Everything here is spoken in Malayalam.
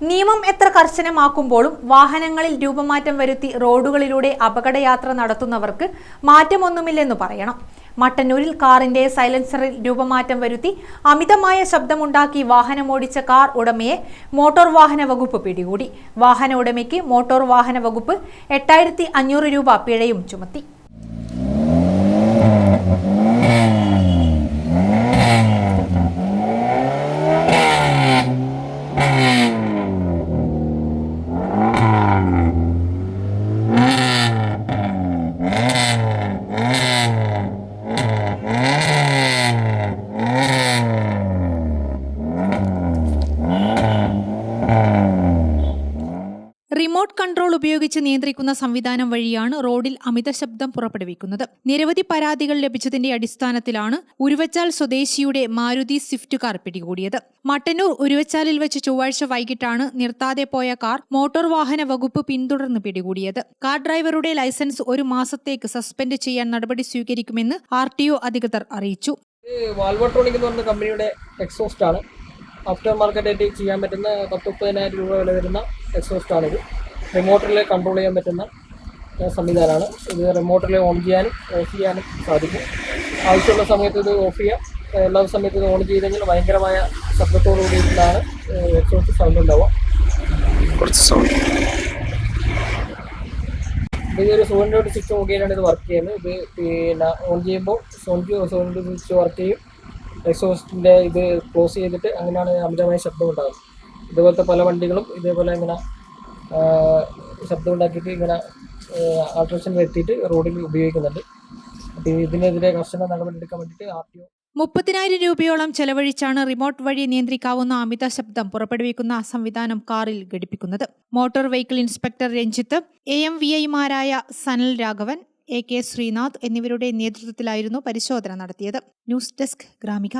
നിയമം എത്ര കർശനമാക്കുമ്പോഴും വാഹനങ്ങളിൽ രൂപമാറ്റം വരുത്തി റോഡുകളിലൂടെ അപകടയാത്ര നടത്തുന്നവർക്ക് മാറ്റമൊന്നുമില്ലെന്ന് പറയണം. മട്ടന്നൂരിൽ കാറിന്റെ സൈലൻസറിൽ രൂപമാറ്റം വരുത്തി അമിതമായ ശബ്ദമുണ്ടാക്കി വാഹനമോടിച്ച കാർ ഉടമയെ മോട്ടോർ വാഹന വകുപ്പ് പിടികൂടി. വാഹന ഉടമയ്ക്ക് മോട്ടോർ വാഹന വകുപ്പ് എട്ടായിരത്തി രൂപ പിഴയും ചുമത്തി. റിമോട്ട് കൺട്രോൾ ഉപയോഗിച്ച് നിയന്ത്രിക്കുന്ന സംവിധാനം വഴിയാണ് റോഡിൽ അമിത ശബ്ദം പുറപ്പെടുവിക്കുന്നത്. നിരവധി പരാതികൾ ലഭിച്ചതിന്റെ അടിസ്ഥാനത്തിലാണ് ഉരുവച്ചാൽ സ്വദേശിയുടെ മാരുതി സ്വിഫ്റ്റ് കാർ പിടികൂടിയത്. മട്ടന്നൂർ ഉരുവച്ചാലിൽ വെച്ച് ചൊവ്വാഴ്ച വൈകിട്ടാണ് നിർത്താതെ പോയ കാർ മോട്ടോർ വാഹന വകുപ്പ് പിന്തുടർന്ന് പിടികൂടിയത്. കാർ ഡ്രൈവറുടെ ലൈസൻസ് ഒരു മാസത്തേക്ക് സസ്പെൻഡ് ചെയ്യാൻ നടപടി സ്വീകരിക്കുമെന്ന് ആർ അധികൃതർ അറിയിച്ചു. കമ്പനിയുടെ എക്സോസ്റ്റ് ആണ്. ആഫ്റ്റർ മാർക്കറ്റ് ചെയ്യാൻ പറ്റുന്ന പത്ത് മുപ്പതിനായിരം രൂപ വില വരുന്ന എക്സോസ്റ്റ് ആണിത് റിമോട്ടിൽ കൺട്രോൾ ചെയ്യാൻ പറ്റുന്ന സംവിധാനമാണ്. ഇത് റിമോട്ടിലെ ഓൺ ചെയ്യാനും ഓഫ് ചെയ്യാനും സാധിക്കും. ആവശ്യമുള്ള സമയത്ത് ഇത് ഓഫ് ചെയ്യാം. എല്ലാ സമയത്തും ഇത് ഓൺ ചെയ്തെങ്കിൽ ഭയങ്കരമായ ശബ്ദത്തോടു കൂടിയിട്ടാണ് എക്സോസ്റ്റ് സൗണ്ട് ഉണ്ടാവുക. കുറച്ച് സൗണ്ട് ഇതൊരു സോണിന്റെ സ്വിച്ച് മുഖേനയാണ് ഇത് വർക്ക് ചെയ്യുന്നത്. ഇത് പിന്നെ ഓൺ ചെയ്യുമ്പോൾ സോണിക്ക് സോണിന്റെ സ്വിച്ച് വർക്ക് ചെയ്യും. എക്സോസ്റ്റിന്റെ ഇത് ക്ലോസ് ചെയ്തിട്ട് അങ്ങനെയാണ് അമിതമായ ശബ്ദം ഉണ്ടാകുന്നത്. ഇതുപോലത്തെ പല വണ്ടികളും ഇതേപോലെ ഇങ്ങനെ ശബ്ദം ഉണ്ടാക്കിയിട്ട് ഇങ്ങനെ ആൾട്രേഷൻ വരുത്തിയിട്ട് റോഡിൽ ഉപയോഗിക്കുന്നുണ്ട്. അപ്പോൾ ഇതിനെതിരെ കർശന നടപടി എടുക്കാൻ വേണ്ടിയിട്ട് ആർ ടി ഒ മുപ്പതിനായിരം രൂപയോളം ചെലവഴിച്ചാണ് റിമോട്ട് വഴി നിയന്ത്രിക്കാവുന്ന അമിത ശബ്ദം പുറപ്പെടുവിക്കുന്ന സംവിധാനം കാറിൽ ഘടിപ്പിക്കുന്നത്. Motor vehicle inspector Ranjith A M V ഐമാരായ സനൽ രാഘവൻ എ കെ ശ്രീനാഥ് എന്നിവരുടെ നേതൃത്വത്തിലായിരുന്നു പരിശോധന നടത്തിയത്. News desk Gramika.